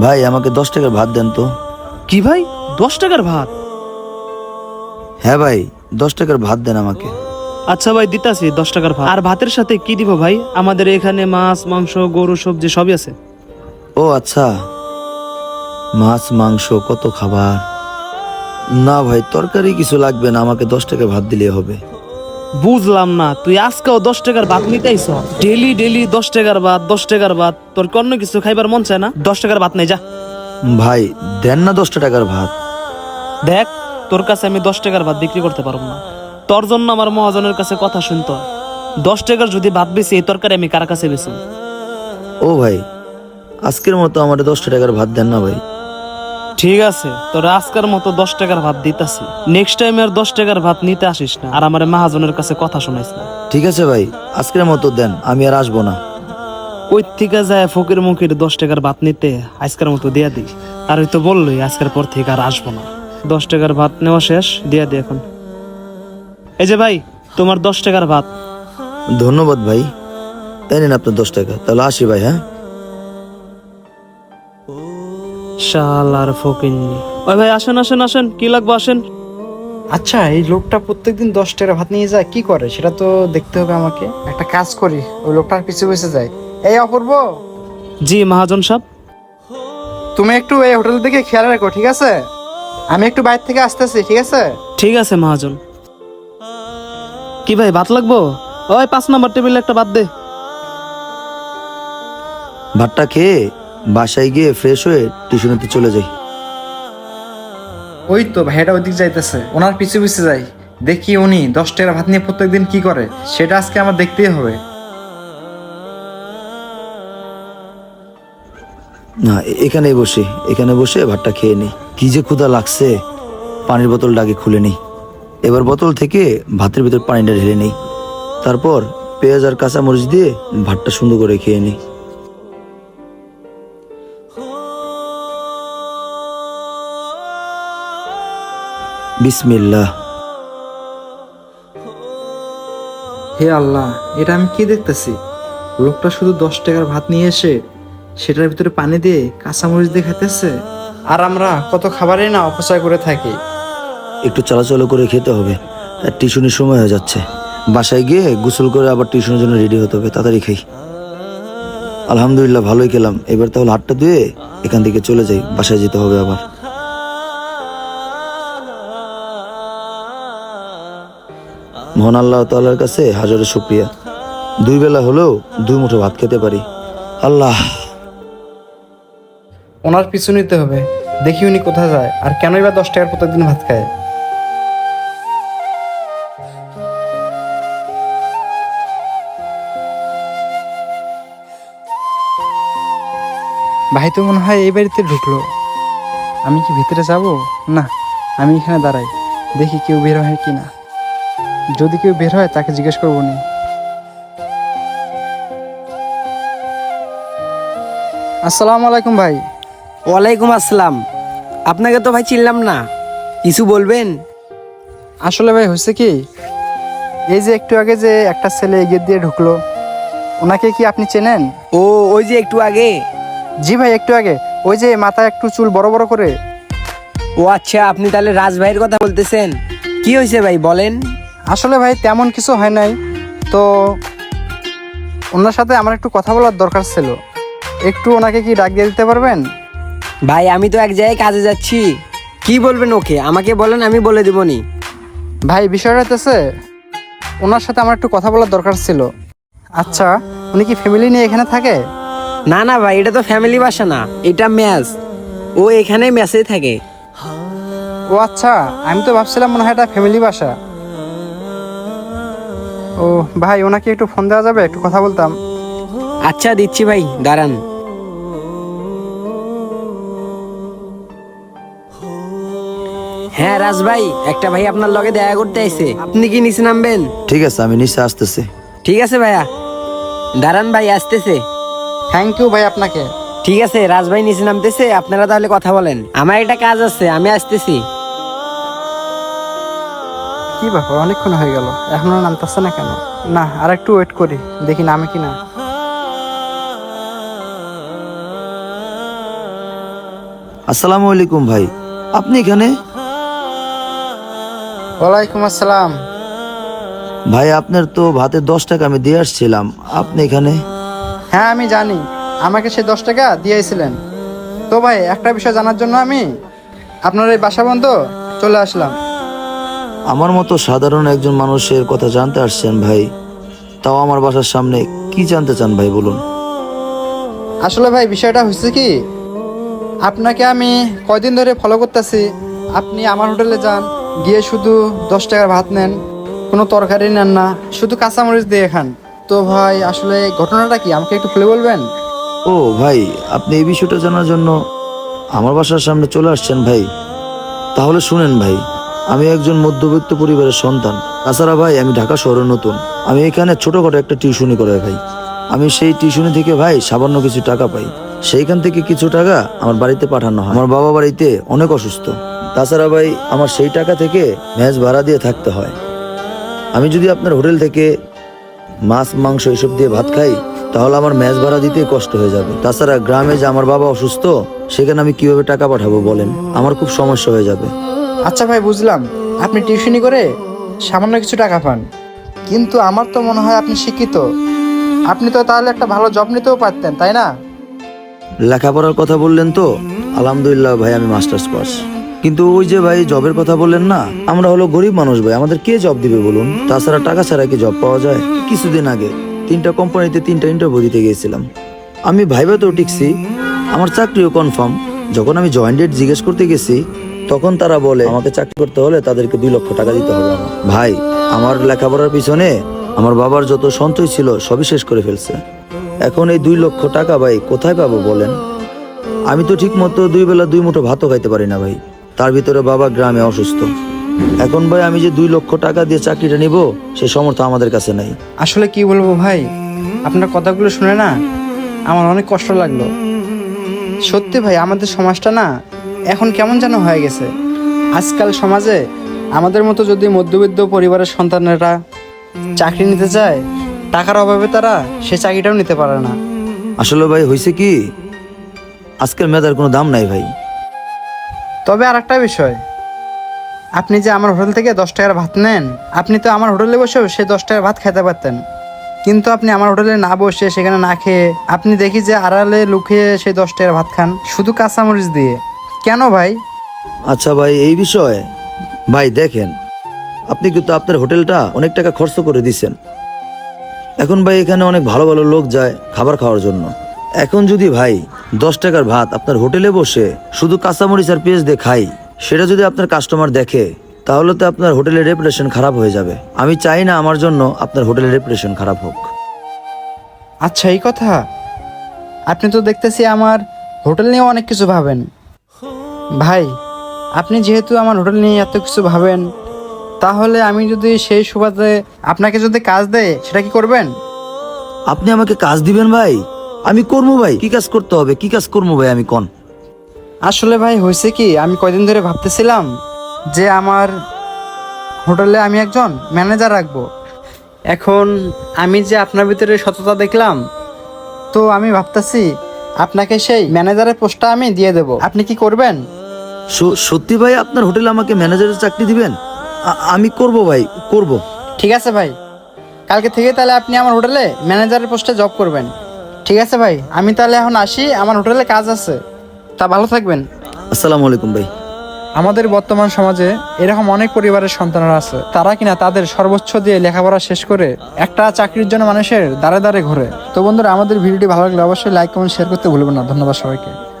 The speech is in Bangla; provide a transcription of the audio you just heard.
ভাই আমাকে দশ টাকার ভাত দেন তো। কি ভাই? দশ টাকার ভাত? হ্যাঁ ভাই দশ টাকার ভাত দেন আমাকে। আচ্ছা ভাই দিতাছি দশ টাকার ভাত। আর ভাতের সাথে কি দিব ভাই? আমাদের এখানে মাছ মাংস গরু সবজি সবই আছে। ও আচ্ছা। মাছ মাংস কত খাবার? না ভাই তরকারি কিছু লাগবে না আমাকে দশ টাকা ভাত দিলে হবে। বুঝলাম না। তুই আজকেও দশ টাকার ভাত নিতে আইস ডেলি ডেলি দশ টাকার ভাত দশ টাকার ভাত। তোর কি অন্য কিছু খাইবার মন চায় না? দশ টাকার ভাত নেই যা। ভাই দেন না দশটা টাকার ভাত। দেখ তোর কাছে আমি দশ টাকার ভাত বিক্রি করতে পারব না। তোর জন্য আমার মহাজনের কাছে কথা শুনতো হয়। দশ টাকার যদি ভাত বেশি এই তরকারি আমি কার কাছে বেশি ও ভাই আজকের মতো আমার দশটা টাকার ভাত দেন না ভাই। ঠিক আছে তোর আজকের মতো দশ টাকার ভাত দিতাছি। নেক্সট টাইম আর দশ টাকার ভাত নিতে আসিস না আর আমার মাহাজনের কাছে কথা শোনাইস না। ঠিক আছে ভাই আজকের মতো দেন আমি আর আসব না। ওই থেকে যায় ফকির মুখির দশ টাকার ভাত নিতে আজকের মতো দিয়া দিই। আর ওই তো বললোই আজকের পর থেকে আর আসব না। দশ টাকার ভাত নেওয়া শেষ দিয়া দি এখন। এই যে ভাই তোমার দশ টাকার ভাত। ধন্যবাদ ভাই। এই নিন আপনার দশ টাকা তাহলে আসি ভাই হ্যাঁ? শাল আর ফকিন্নি। ওই ভাই আসেন আসেন আসেন। কি লাগবে আসেন? আচ্ছা এই লোকটা প্রত্যেকদিন দশ টাকা ভাত নিয়ে যায় কি করে? সেটা তো দেখতে হবে আমাকে। একটা কাজ করি ওই লোকটার পিছু পিছু যায় এই অপূর্ব! জি মহাজন সাহেব। তুমি একটু এই হোটেল দিকে খেয়াল রাখো ঠিক আছে? আমি একটু বাইরে থেকে আসতেছি ঠিক আছে? ঠিক আছে মহাজন। কি ভাই ভাত লাগবো? ওই পাঁচ নাম্বার টেবিলে একটা ভাত দে। ভাতটা খেয়ে বাসায় গিয়ে ফ্রেশ হয়ে টিউশনিতে চলে যাই। ওই তো ভাইটা ওইদিক যাইতেছে। ওনার পিছু পিছু যাই। দেখি উনি দশ টাকা ভাত নিয়ে প্রত্যেকদিন কি করে? সেটা আজকে আমার দেখতেই হবে। না এখানেই বসে। এখানে বসে ভাতটা খেয়ে নিই কি যে ক্ষুধা লাগছে। পানির বোতলটা আগে খুলে নিই এবার বোতল থেকে ভাতের ভিতর পানিটা ঢেলে নিই তারপর পেঁয়াজ আর কাঁচামরিচ দিয়ে ভাতটা সুন্দর করে খেয়ে নিই বিসমিল্লাহ। হে আল্লাহ এটা আমি কি দেখতেছি? লোকটা শুধু দশ টাকার ভাত নিয়ে এসে সেটার ভিতরে পানি দিয়ে কাঁচামরিচ দিয়ে খাইতেছে? আর আমরা কত খাবারই না অপচয় করে থাকি। একটু চলাচল করে খেতে হবে। আর টিউশনের সময় হয়ে যাচ্ছে। বাসায় গিয়ে গোসল করে আবার টিউশনের জন্য রেডি হতে হবে। তাড়াতাড়ি খাই। আলহামদুলিল্লাহ ভালোই খেলাম। এবার তাহলে হাতটা ধুয়ে এখান থেকে চলে যাই। বাসায় যেতে হবে আবার। মহান আল্লাহ তাল্লার কাছে হাজারো শুক্রিয়া। দুই বেলা হলেও দুই মুঠো ভাত খেতে পারি। আল্লাহ। ওনার পিছু নিতে হবে। দেখি উনি কোথায় যায়। আর কেনই বা দশ টাকার প্রত্যেকদিন ভাত খায়? ভাই, তো মনে হয় এই বাড়িতে ঢুকলো। আমি কি ভিতরে যাব? না, আমি এখানে দাঁড়াই। দেখি কেউ বের হয় কি না যদি কেউ বের হয় তাকে জিজ্ঞেস করব নি আসসালামু আলাইকুম ভাই। ওয়ালাইকুম আসসালাম। আপনাকে তো ভাই চিনলাম না। কিছু বলবেন? আসলে ভাই হয়েছে কি? এই যে একটু আগে যে একটা ছেলে এগিয়ে দিয়ে ঢুকলো ওনাকে কি আপনি চেনেন? ও ওই যে একটু আগে। জি ভাই একটু আগে। ওই যে মাথায় একটু চুল বড় বড় করে। ও আচ্ছা আপনি তাহলে রাজ ভাইয়ের কথা বলতেছেন। কি হয়েছে ভাই বলেন। আসলে ভাই তেমন কিছু হয় নাই। তো ওনার সাথে আমার একটু কথা বলার দরকার ছিল। একটু ওনাকে কি ডাক দিয়ে দিতে পারবেন? ভাই আমি তো এক জায়গায় কাজে যাচ্ছি। কি বলবেন ওকে? আমাকে বলেন আমি বলে দেবনি। ভাই বিষয়টা হতেছে ওনার সাথে আমার একটু কথা বলার দরকার ছিল। আচ্ছা উনি কি ফ্যামিলি নিয়ে এখানে থাকে? না না ভাই এটা তো ফ্যামিলি বাসা না। এটা ম্যাচ। ও এখানে ম্যাচে থাকে। ও আচ্ছা আমি তো ভাবছিলাম মনে হয় এটা ফ্যামিলি বাসা। ও ভাই ওনাকে একটু ফোন দেওয়া যাবে? একটু কথা বলতাম। আচ্ছা দিচ্ছি ভাই দাঁড়ান। হ্যাঁ রাজ ভাই একটা ভাই আপনার লগে দেখা করতে আইছে। আপনি কি নিচে নামবেন? ঠিক আছে আমি নিচে আসতেছি। ঠিক আছে ভাইয়া। দাঁড়ান ভাই আসতেছে। থ্যাংক ইউ ভাই আপনাকে। ঠিক আছে রাজ ভাই নিচে নামতেছে আপনারা তাহলে কথা বলেন। আমার একটা কাজ আছে আমি আসতেছি। কি ব্যাপার? অনেকক্ষণ হয়ে গেল। এখনও নামতেছে না কেন? না আর একটু ওয়েট করি। দেখি নামে কি না আসসালামু আলাইকুম ভাই। আপনি এখানে? ওয়ালাইকুম আসসালাম। ভাই আপনার তো ভাতে দশ টাকা আমি দিয়ে আসছিলাম। আপনি এখানে? হ্যাঁ আমি জানি। আমাকে সেই দশ টাকা দিয়েছিলেন তো ভাই একটা বিষয় জানার জন্য আমি আপনার এই বাসা বন্ধ চলে আসলাম। আমার মতো সাধারণ একজন মানুষের কথা জানতে আসছেন ভাই তাও আমার বাসার সামনে কি জানতে চান ভাই বলুন? আসলে ভাই বিষয়টা হয়েছে কি আপনাকে আমি কয়দিন ধরে ফলো করতেছি। আপনি আমার হোটেলে যান গিয়ে শুধু দশ টাকার ভাত নেন কোনো তরকারি নেন না শুধু কাঁচামরিচ দিয়ে খান। তো ভাই আসলে ঘটনাটা কি আমাকে একটু খুলে বলবেন? ও ভাই আপনি এই বিষয়টা জানার জন্য আমার বাসার সামনে চলে আসছেন ভাই। তাহলে শুনেন ভাই। আমি একজন মধ্যবিত্ত পরিবারের সন্তান। তাছাড়া ভাই, আমি ঢাকা শহরে নতুন। আমি এখানে ছোটখাটো একটা টিউশনি করে ভাই। আমি সেই টিউশনি থেকে ভাই সামান্য কিছু টাকা পাই। সেইখান থেকে কিছু টাকা আমার বাড়িতে পাঠানো হয়। আমার বাবা বাড়িতে অনেক অসুস্থ। তাছাড়া ভাই, আমার সেই টাকা থেকে ম্যাচ ভাড়া দিয়ে থাকতে হয়। আমি যদি আপনার হোটেল থেকে মাছ, মাংস এসব দিয়ে ভাত খাই, তাহলে আমার ম্যাচ ভাড়া দিতেই কষ্ট হয়ে যাবে। তাছাড়া গ্রামে যে আমার বাবা অসুস্থ, সেখানে আমি কীভাবে টাকা পাঠাবো বলেন? আমার খুব সমস্যা হয়ে যাবে। আচ্ছা ভাই, বুঝলাম। আপনি টিউশনি করে সামান্য কিছু টাকা পান। কিন্তু আমার তো মনে হয় আপনি শিক্ষিত। আপনি তো তাহলে একটা ভালো জব নিতেও পারতেন, তাই না? লেখাপড়ার কথা বললেন তো? আলহামদুলিল্লাহ ভাই, আমি মাস্টার্স পাস। কিন্তু ওই যে ভাই জবের কথা বললেন না? আমরা হলো গরিব মানুষ ভাই, আমাদের কে জব দিবে বলুন? তাছাড়া টাকা ছাড়া কি জব পাওয়া যায়? কিছুদিন আগে তিনটা কোম্পানিতে তিনটা ইন্টারভিউ দিতে গিয়েছিলাম। আমি ভাইবা তো টিকছি, আমার চাকরিও কনফার্ম যখন আমি জয়েন্ট ডেট জিজ্ঞেস করতে গেছি তখন তারা বলে, আমাকে চাকরি করতে হলে তাদেরকে দুই লক্ষ টাকা দিতে হবে ভাই, আমার লেখাপড়ার পিছনে আমার বাবার যত সঞ্চয় ছিল সবই শেষ করে ফেলছে। এখন এই দুই লক্ষ টাকা ভাই কোথায় পাবো বলেন? আমি তো ঠিক মতো দুই বেলা দুই মুঠো ভাতও খাইতে পারি না ভাই। তার ভিতরে বাবা গ্রামে অসুস্থ। এখন ভাই আমি যে দুই লক্ষ টাকা দিয়ে চাকরিটা নিব, সে সমর্থ আমাদের কাছে নাই। আসলে কি বলব ভাই? আপনার কথাগুলো শুনে না আমার অনেক কষ্ট লাগল। সত্যি ভাই, আমাদের সমাজটা না এখন কেমন যেন হয়ে গেছে। আজকাল সমাজে আমাদের মতো যদি মধ্যবিত্ত পরিবারের সন্তানেরা চাকরি নিতে চায় টাকার অভাবে তারা সে চাকরিটাও নিতে পারে না। আসলে ভাই হয়েছে কি? আজকের মেয়েদের কোনো দাম নাই ভাই। তবে আর একটা বিষয় আপনি যে আমার হোটেল থেকে দশ টাকার ভাত নেন আপনি তো আমার হোটেলে বসেও সে দশ টাকার ভাত খেতে পারতেন। কিন্তু আপনি আমার হোটেলে না বসে সেখানে না খেয়ে আপনি দেখি যে আড়ালে লুকিয়ে সেই দশ টাকার ভাত খান শুধু কাঁচামরিচ দিয়ে। কেন ভাই? আচ্ছা ভাই এই বিষয়ে। ভাই দেখেন আপনি কিন্তু আপনার হোটেলটা অনেক টাকা খরচ করে দিচ্ছেন এখন ভাই এখানে অনেক ভালো ভালো লোক যায় খাবার খাওয়ার জন্য। এখন যদি ভাই দশ টাকার ভাত আপনার হোটেলে বসে শুধু কাঁচামরিচ আর পেঁয়াজ দিয়ে খাই সেটা যদি আপনার কাস্টমার দেখে তাহলে তো আপনার হোটেলের রেপুটেশন খারাপ হয়ে যাবে। আমি চাই না আমার জন্য আপনার হোটেলের রেপুটেশন খারাপ হোক। আচ্ছা এই কথা। আপনি তো দেখতেছি আমার হোটেল নিয়ে অনেক কিছু ভাবেন। ভাই আপনি যেহেতু আমার হোটেল নিয়ে এত কিছু ভাবেন তাহলে আমি যদি সেই সুবাদে আপনাকে যদি কাজ দেয় সেটা কি করবেন? আপনি আমাকে কাজ দিবেন ভাই? আমি করব ভাই। কি কাজ করতে হবে? কি কাজ করব ভাই আমি কন? আসলে ভাই হয়েছে কি আমি কয়দিন ধরে ভাবতেছিলাম যে আমার হোটেলে আমি একজন ম্যানেজার রাখব। এখন আমি যে আপনার ভিতরে সততা দেখলাম তো আমি ভাবতেছি আপনাকে সেই ম্যানেজারের পোস্টটা আমি দিয়ে দেব। আপনি কি করবেন? সত্যি ভাই আপনার হোটেলে আমাকে ম্যানেজারের চাকরি দিবেন? আমি করব ভাই করব। ঠিক আছে ভাই। কালকে থেকে তাহলে আপনি আমার হোটেলে ম্যানেজারের পোস্টে জব করবেন। ঠিক আছে ভাই আমি তাহলে এখন আসি আমার হোটেলে কাজ আছে। তা ভালো থাকবেন। আসসালামু আলাইকুম ভাই। আমাদের বর্তমান সমাজে এরকম অনেক পরিবারের সন্তানরা আছে। তারা কিনা তাদের সর্বোচ্চ দিয়ে লেখাপড়া শেষ করে একটা চাকরির জন্য মানুষের দাঁড়ে দাঁড়ে ঘুরে। তো বন্ধুরা, আমাদের ভিডিওটি ভালো লাগলে অবশ্যই লাইক কমেন্ট শেয়ার করতে ভুলবেন না। ধন্যবাদ সবাইকে।